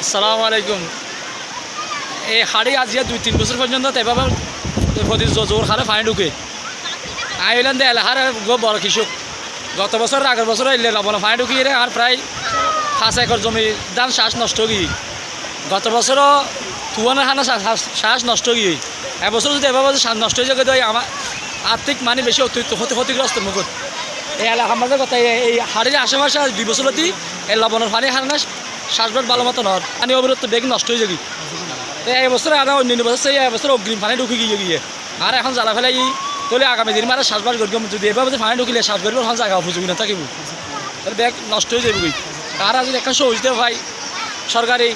আসসালামু আলাইকুম। এই হাড়ি আজিয়া দুই, তিন বছর পর্যন্ত তেভাবে জোর হারে ফাইন ঢুকে। আইলেন দে এলাহার বড় কৃষক। গত বছর, আগের বছর এলে লবণ ফাইন ঢুকিয়ে রে, আর প্রায় পাঁচ একর জমি, ধান শ্বাস নষ্ট গিয়ে। গত বছরও তুয়ানের হানা শ্বাস নষ্ট গিয়ে। এবছর যদি এভাবে শ্বাস নষ্ট হয়ে যাবে আমার আর্থিক মানে বেশি অতিরিক্ত ক্ষতি ক্ষতিগ্রস্ত মুখত এই এলাকা আমাদের কথা এই- হাড়ির আশেপাশে দুই বছর অতি এই লবণের পানি হারনা শ্বাসবাদ ভালো মতো নর পানি অবরোধ বেগ নষ্ট হয়ে যাবি তো এই বছর আর অন্যান্য বছর সেই বছর অগ্রিম পানি ঢুকি গিয়ে গিয়ে আর এখন জ্বালা ফেলাই তাহলে আগামী দিন মানে শ্বাসবাদ করি যদি এভাবে যদি পানি ঢুকিলে শ্বাস করিব এখন জায়গা উপযোগী না থাকিব তাহলে বেগ নষ্ট হয়ে যাবে আর যদি এখন সহজ দেওয়া ভাই সরকারি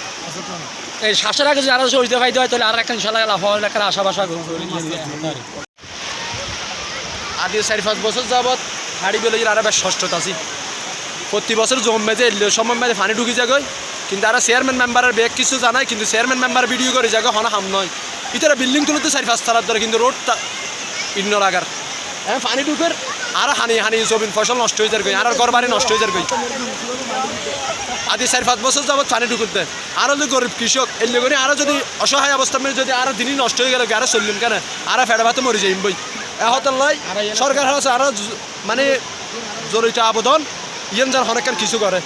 এই শ্বাসের আগে যদি আরও সহজ দেওয়া ভাই দেওয়া হয় তাহলে আর একটা ইনশাল্লাহ লাভ হওয়ার একটা আশা বাসা আদি চারি পাঁচ বছর যাবৎ হাড়ি বেলজির আরও বেশ ষষ্ঠত আছি প্রতি বছর জমে যে এলে সময় মেঝে পানি ঢুকি যাগৈ কিন্তু আর চেয়ারম্যান মেম্বারের বেগ কিছু জানাই কিন্তু চেয়ারম্যান মেম্বার ভিডিও করে যাগো হনা হাম নয়। ইতারা বিল্ডিং তুলতে চারি পাঁচ তারার ধরে কিন্তু রোড ইন্ন লাগার হ্যাঁ পানি ঢুকের, আর হানি হানি জমিন, ফসল নষ্ট হয়ে যার গই আর ঘর বাড়ি নষ্ট হয়ে যার গই আদি চারি পাঁচ বছর যাবৎ পানি ঢুকুতে আরও যদি গরিব কৃষক এলে করে আরও যদি অসহায় অবস্থা যদি আরও দিনই নষ্ট হয়ে গেল আরও চললেন কেন? আরও ফেড়া ভাতে মরে যাইম বই। এহতর লয় সরকার আরও মানে জড়িত আবেদন। ইয়েন যার হনেকান কিছু করে।